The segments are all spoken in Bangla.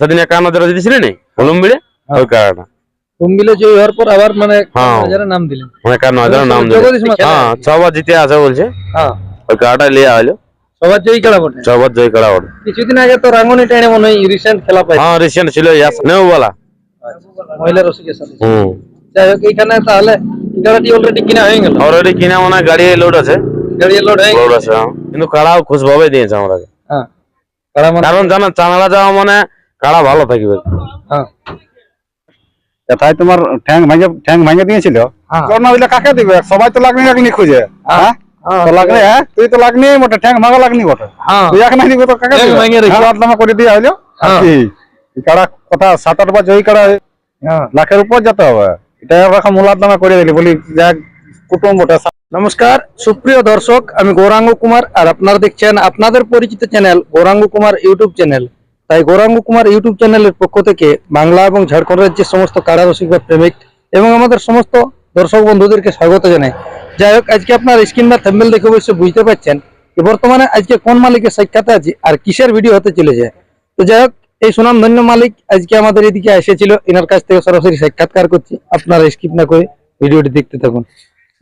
সেদিন নি? হলুমবিড়ে ওই কুম্বিলে জয়ী হওয়ার পর আবার মানে হ্যাঁ। হাজারে নাম দিলেন। মানে হাজার নাম হ্যাঁ ছবার জিতে আছে বলছে। হ্যাঁ। ওই কাড়াটা লিয়ে হলো সবার জয়ী খেলা বটে। ছবার জয় কাড়া ওর কিছুদিন আগে তো রাঙ্গনি টাইনে মনে হয় রিসেন্ট খেলা পাই হ্যাঁ রিসেন্ট ছিল ইয়াস নেও বলা মহিলা রসিকের সাথে। হুম। যাই হোক এইখানে তাহলে খেলাটি অলরেডি কিনা হয়ে গেল। অলরেডি কিনা মানে গাড়ি লোড আছে। গাড়ি লোড হয়ে লোড আছে হ্যাঁ। কিন্তু কাড়াও খুশ ভাবে দিয়েছে হ্যাঁ। কারণ জানা চানালা যাওয়া মানে কাড়া ভালো থাকবে। হ্যাঁ। এটাই তোমার ঠ্যাং ভেঙে ঠ্যাং ভেঙে দিয়েছিল? হ্যাঁ। তোর হইলে কাকে দিবে? সবাই তো লাগনি লাগনি খুঁজে হ্যাঁ। তো লাগনি হ্যাঁ? তুই তো লাগনি ঠ্যাং ভাঙা লাগনি বটে। হ্যাঁ। তুই এক নাই দিবে তো কাকে দিবে? ভেঙে রেখে। হ্যাঁ, করে দিয়ে হইল। হ্যাঁ। কি? কাড়া কথা সাত আট বার জয়ী কাড়া হ্যাঁ লাখের উপর যেতে হবে। এটা এরকম মূলাদমা করে দিলি বলি যাক কুটুম বটে নমস্কার সুপ্রিয় দর্শক আমি গৌরাঙ্গ কুমার আর আপনারা দেখছেন আপনাদের পরিচিত channel Gouranga Kumar YouTube channel. তাই গৌরাঙ্গ কুমার ইউটিউব চ্যানেলের পক্ষ থেকে বাংলা এবং ঝাড়খণ্ড রাজ্যের সমস্ত কারা রসিক বা প্রেমিক এবং আমাদের সমস্ত দর্শক বন্ধুদেরকে স্বাগত জানাই। যাই হোক আজকে আপনার স্ক্রিন বা থাম্বেল দেখে অবশ্যই বুঝতে পারছেন যে বর্তমানে আজকে কোন মালিকের সাক্ষাতে আছি আর কিসের ভিডিও হতে চলেছে। তো যাই হোক এই সুনাম ধন্য মালিক আজকে আমাদের এদিকে এসেছিল এনার কাছ থেকে সরাসরি সাক্ষাৎকার করছি। আপনারা স্কিপ না করে ভিডিওটি দেখতে থাকুন।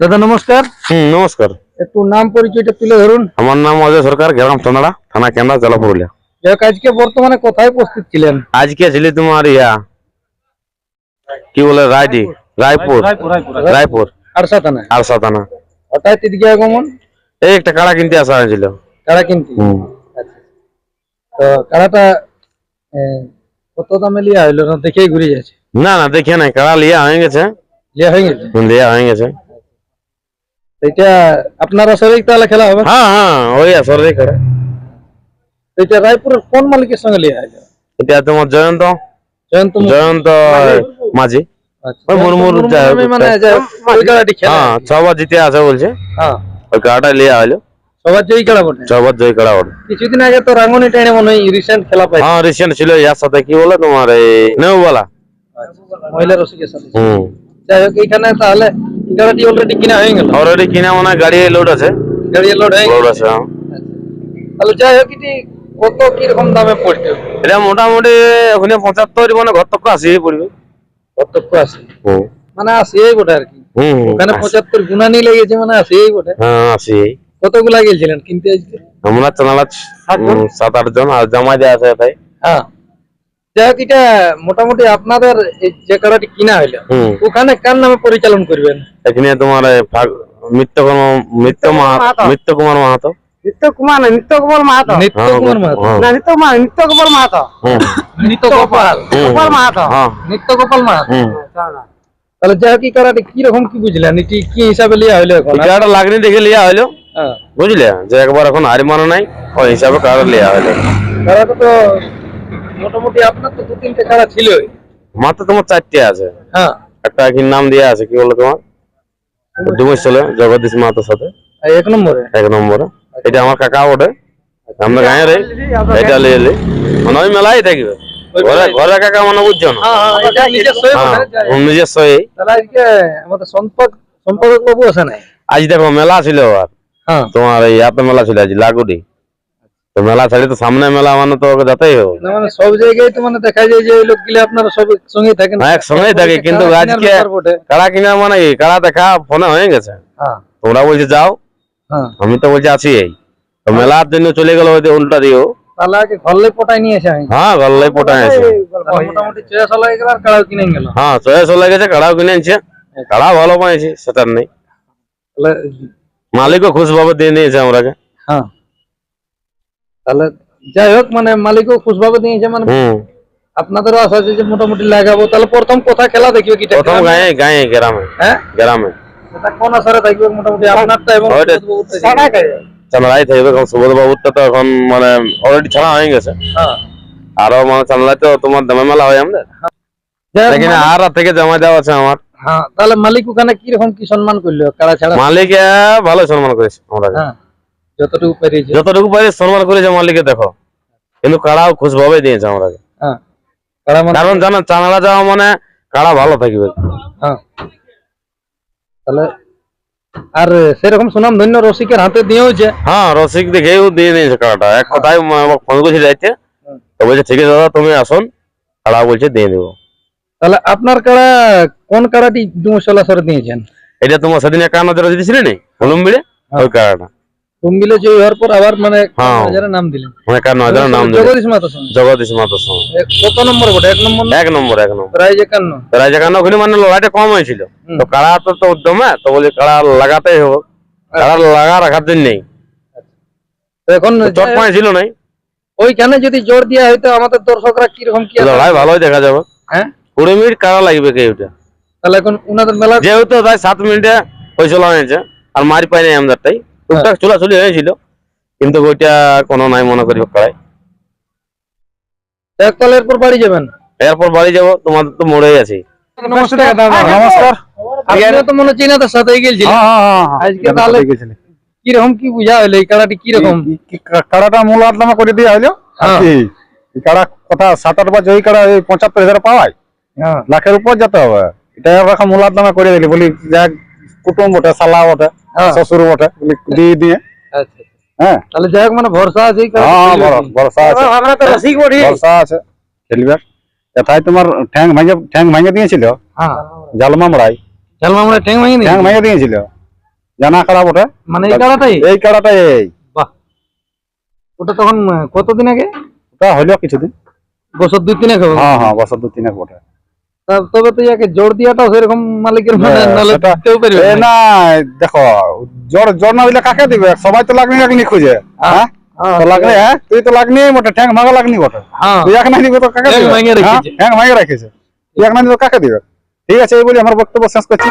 দাদা নমস্কার। হুম নমস্কার। একটু নাম পরিচয়টা তুলে ধরুন। আমার নাম অজয় সরকার গ্রাম চন্দ্রা থানা কেন্দ্রা জেলা পুরুলিয়া। আজকে বর্তমানে কোথায় উপস্থিত ছিলেন? আজকে ছিলি তোমার ইয়া কি বলে রায়ডি রায়পুর রায়পুর আরসা থানায় আর সাতানা হঠাৎ এদিকে আগমন? এই একটা কাড়া কিনতে আসা হয়েছিল। কারা কিনতে? হুম। আচ্ছা। তো কারাটা এ, কত দামে লিয়া হইল না দেখেই ঘুরে যাচ্ছে? না না দেখে নাই কাড়া লিয়া হয়ে গেছে। লিয়া হয়ে গেছে? লিয়া হয়ে গেছে। এটা আপনার শরীর তাহলে খেলা হবে? হ্যাঁ হ্যাঁ ওই আসরে কাড়া তো এটা রায়পুরের কোন মালিকের সঙ্গে লিয়া হইল এটা তোমার জয়ন্ত। জয়ন্ত জয়ন্ত মাঝি আচ্ছা। ওই মুরমুর মানে হোক, ওই খেলা হ্যাঁ ছবার জিতে আছে বলছে। হ্যাঁ। ওই লিয়া হলো। সবার জয়ী খেলা বটে? জয় কিছুদিন আগে তো রাঙ্গনি টাইনে মনে হয় রিসেন্ট খেলা পাই হ্যাঁ রিসেন্ট ছিল ইয়ার সাথে কি বলে তোমার এই নেউবালা। মহিলা রসিকের সাথে। হুম। যাই হোক এইখানে তাহলে এই অলরেডি কিনা হয়ে গেল। অলরেডি কিনা মানে গাড়ি লোড আছে। গাড়ি লোড হয়ে গেল। লোড আছে হ্যাঁ। তাহলে যাই হোক এটি কত কীরকম দামে পড়বে? এটা মোটামুটি ওখানে পঁচাত্তর মানে পড়বে। মানে আসেই বটে আর কি? ওখানে। পঁচাত্তর লেগেছে মানে আসেই বটে হ্যাঁ কতগুলা গেছিলেন কিনতে আজকে? আমরা চানালা সাত আট জন আর জমা দেওয়া আছে তাই হ্যাঁ। যাই হোক এটা মোটামুটি আপনাদের যে কারাটি কিনা হইল। ওখানে কার নামে পরিচালন করবেন? এখানে তোমার এই মিত্র মিত্র কুমার মাহাতো। নিত্য কুমার না নিত্য গোপাল মাহাতো। নিত্য হ্যাঁ, কুমার মাহাতো। হ্যাঁ। না নিত্য কুমার নিত্য গোপাল মাহাতো নিত্য গোপাল গোপাল মাহাতো। হ্যাঁ। নিত্য গোপাল মাহাতো তাহলে কি রকম কি বুঝলেন? এটি কি হিসাবে লিয়া হইল এখন? লাগনি দেখে লিয়া হইল। হ্যাঁ। বুঝলে? যে একবার এখন হারি মানো নাই ওই হিসাবে কাড়া লিয়া হইল? তো মোটামুটি আপনার তো দু তিনটে কারা ছিলই। মাত্র তোমার চারটে আছে। হ্যাঁ। একটা কি নাম দেওয়া আছে কি বলে তোমার? চলে জগদীশ মাহাতোর সাথে। এক নম্বরে? এক নম্বরে। এটা আমার কাকা ওঠে আমরা গাঁয়ের এটা লিয়ে এলি মানে ওই মেলাই থাকবে। ঘরে ঘরে কাকা মানে বুঝছ না? হ্যাঁ হ্যাঁ হ্যাঁ বটে, নিজস্ব এই আমাদের সম্পর্ক বাবু আছে নাই? আজ দেখো মেলা ছিল আর হ্যাঁ। তোমার এই এত মেলা ছিল আজ লাগুডি তো মেলা ছাড়ি তো সামনে মেলা মানে তো যেতেই হবে। না মানে সব জায়গায় তো মানে দেখা যায় যে ওই লোকগুলি আপনারা সব সঙ্গেই থাকেন। হ্যাঁ একসঙ্গেই থাকে কিন্তু আজকে কাড়া কিনা মানে কাড়া দেখা ফোনে হয়ে গেছে। তোমরা বলছে যাও আমি তো বলছি আছি এই। মেলার জন্য চলে গেল যে উল্টা দিও হ্যাঁ গল্লাই আছে হ্যাঁ চয়েস হয়ে গেছে কাড়াও কিনে আনছে কাড়া ভালো পাইছি সেটার নেই। মালিকও খুশ ভাবে দিয়ে নিয়েছে আমরাকে। হ্যাঁ। তাহলে যাই হোক মানে মালিকও খুশভাবে দিয়েছে মানে হুম। আপনাদেরও আশা আছে যে মোটামুটি লাগাবো। তাহলে প্রথম কোথা খেলা প্রথম গায়ে গায়ে গ্রামে। হ্যাঁ? গ্রামে। কোন আসারে থাকবে মোটামুটি আপনারটা এবং ওইটা সুবোধবাবুরটা চানালাই থাকবে কারণ সুবোধ বাবুরটা তো এখন মানে অলরেডি ছাড়া হয়ে গেছে। হ্যাঁ। আরও মানে চানালাই তো তোমার দামে মেলা হয় আমাদের। যাই আর থেকে জমা দেওয়া আছে আমার। হ্যাঁ তাহলে মালিক ওখানে কি রকম কি সম্মান করল কাড়া ছাড়া? মালিকে ভালো সম্মান করেছে আমরা হ্যাঁ যতটুকু পেরেছে। যতটুকু পারি সম্মান করেছে মালিকে দেখো। কিন্তু কাড়াও খুশ ভাবে দিয়েছে আমরা হ্যাঁ মানে কারণ জানো চানালা যাওয়া মানে কাড়া ভালো থাকবে। হ্যাঁ। তাহলে আর সেরকম সুনাম ধন্য রসিকের হাতে দিয়েওছে হ্যাঁ রসিক দেখেও দিয়ে নিয়েছে কাড়াটা এক কথায় ফোন করেছি যাইতে। তো বলছে ঠিক আছে দাদা তুমি আসুন। কাড়া বলছে দিয়ে দেবো। তাহলে আপনার কাড়া কোন কাড়াটি ডুমশলা সরে দিয়েছেন? এটা তোমার সেদিন একান্ন দিয়েছিলেন দিয়েছিলে নি? হলুম বিড়ে? ওই কাড়াটা ডুম্বিলে জয়ী হওয়ার পর আবার মানে হ্যাঁ। হাজারের নাম দিলেন। মানে একান্ন হাজার নাম দিলে জগদীশ মাতার সঙ্গে জগদীশ মাতার সঙ্গে কত নম্বর বটে এক নম্বর এক নম্বর এক নম্বর। প্রাইজ একান্ন। রাজ একান্ন ওখানে মানে লড়াইটা কম হয়েছিল। তো কাড়া তো তো উদ্যমে তো বলি কাড়া লাগাতেই হবে। কাড়া লাগা রাখার দিন এখন চট পায়ে ছিল নাই। ওইখানে যদি জোর দেওয়া হয়তো আমাদের দর্শকরা কীরকম কি লড়াই ভালোই দেখা যাবে। হ্যাঁ? কুড়ি মিনিট কাড়া লাগবে কে ওটা তাহলে এখন উনাদের মেলা যেহেতু তাই সাত মিনিটে চলা হয়েছে আর মারি পাইনি আমাদেরটাই। টুকটাক চুলাচুলি হয়েছিল কিন্তু ওইটা কোনো নাই মনে করি কাড়াই একতলা এরপর বাড়ি যাবেন? এরপর বাড়ি যাব তোমাদের তো মোড়েই আছি। নমস্কার নমস্কার। আপনিও তো মনে হচ্ছে ইনাদের সাথে গেছিলেন। আজকে তাহলে কীরকম কি বুঝা হলো এই কাড়াটি কীরকম? এই- এই কাড়াটা মূল আটলামা করে দিয়ে হইল। আর। কি এই কাড়া কথা সাত আট বছর ওই কাড়া পঁচাত্তর হাজার পাওয়াই হ্যাঁ। লাখের উপর যেতে হবে। এটা মূল আটলামা করে দিলি। বলি যাক কুটুম বটে শালা বটে। শ্বশুর বটে দিয়ে দিয়ে। আচ্ছা হ্যাঁ। তাহলে যাই হোক মানে ভরসা আছে হ্যাঁ? ভরসা আছে। আমরা তো রসিক বড়ি ভরসা আছে। খেলবে। এথায় তোমার ঠ্যাং ভেঙে ঠ্যাং ভেঙে দিয়েছিল? হ্যাঁ। জালমা মরাই খেলমা আমরা ঠ্যাং ভাঙিনি ঠ্যাং ভেঙে দিয়েছিল। জানা খারাপ ওটা মানে এই কাড়াটাই এই কাড়াটা এই। বাহ। ওটা তখন কতদিন আগে? ওটা হইল কিছুদিন। বছর দুই তিনে খাব হ্যাঁ হ্যাঁ বছর দু তিনেক বটে। তবে তো ইয়াকে জোর দিয়াটাও সেরকম মালিকের মানে নালে কেউ পারবে না। না দেখো জ্বর জোর না দিলে কাকে দিবে? সবাই তো লাগনি লাগনি খুঁজে হ্যাঁ? হ্যাঁ, তো লাগনি হ্যাঁ? তুই তো লাগনি বটে ঠ্যাং ভাঙা লাগনি বটে। হ্যাঁ। তুই এক না দিবে তো কাকে ঠ্যাং দিবে? ভাঙে হ্যাঁ, রেখেছে। ঠ্যাং ভাঙে রেখেছে। তুই এক না দিবে কাকে দিবে? ঠিক আছে এই বলি আমার বক্তব্য শেষ করছি।